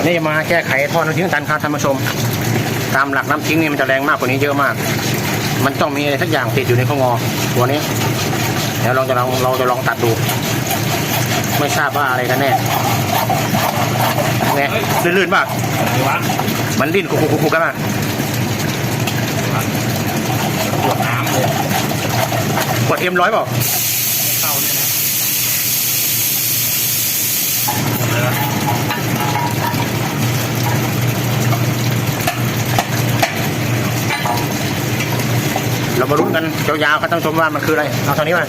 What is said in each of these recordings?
วันนี้จะมาแก้ไขท่อน้ำทิ้งกันครับท่านผู้ชม ตามหลักน้ำทิ้งนี่มันจะแรงมากกว่านี้เยอะมาก มันต้องมีอะไรสักอย่างติดอยู่ในข้องอตัวนี้เดี๋ยวเราจะลองเราจะลองตัดดู ไม่ทราบว่าอะไรกันแน่ไงลื่นๆป่ะมันดิ้นคุกๆๆกันมาปวดน้ำเลยกดเอ็มร้อยเปล่า เข้าเนี่ยนะอะไรวะ เรา มาลุ้นกันยาวๆครับท่านผู้ชมว่ามันคืออะไรเอาทางนี้มา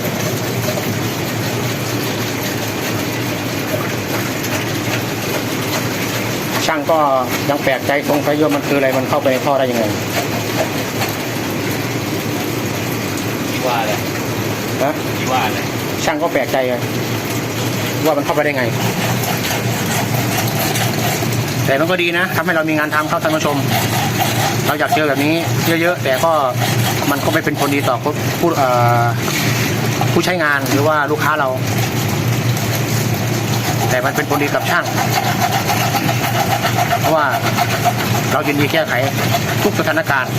ช่างก็ยังแปลกใจสงสัยว่ามันคืออะไรมันเข้าไปในท่อได้ยังไงที่ว่าเลยนะที่ว่าเลยช่างก็แปลกใจไงว่ามันเข้าไปได้ไง แต่มันก็ดีนะทำให้เรามีงานทำครับท่านผู้ชม เราอยากเจอแบบนี้เยอะๆ แต่ก็มันก็ไม่เป็นผลดีต่อผู้ผู้เอ่อผู้ใช้งานหรือว่าลูกค้าเรา แต่มันเป็นผลดีกับช่าง เพราะว่าเรายินดีแก้ไขทุกสถานการณ์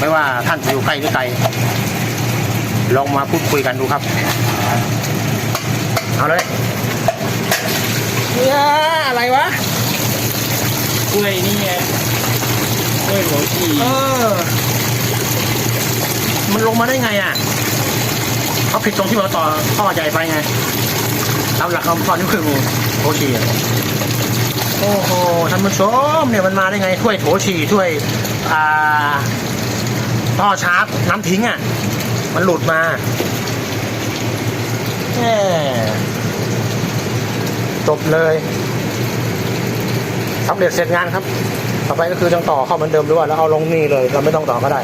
ไม่ว่าท่านจะอยู่ใกล้หรือไกลลองมาพูดคุยกันดูครับ เอาเลยเนี่ยอะไรวะกล้วยนี่ไง กล้วยหัวฉี่เออ มันลงมาได้ไงอะเขาผิดตรงที่เราต่อท่อใหญ่ไปไงตามหลักคำพอนี่คือโถฉี่โอ้โหท่านผู้ชมเนี่ยมันมาได้ไงถ้วยโถฉี่ถ้วยอ่าท่อชาร์จน้ำทิ้งอะ มันหลุดมาแหมจบเลยสำเร็จเสร็จงานครับ ต่อไปก็คือต้องต่อเข้าเหมือนเดิมด้วยแล้วเอาลงนี่เลย เราไม่ต้องต่อก็ได้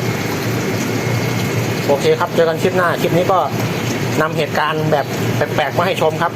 โอเคครับ เจอกันคลิปหน้า คลิปนี้ก็นำเหตุการณ์แบบแปลกๆมาให้ชมครับ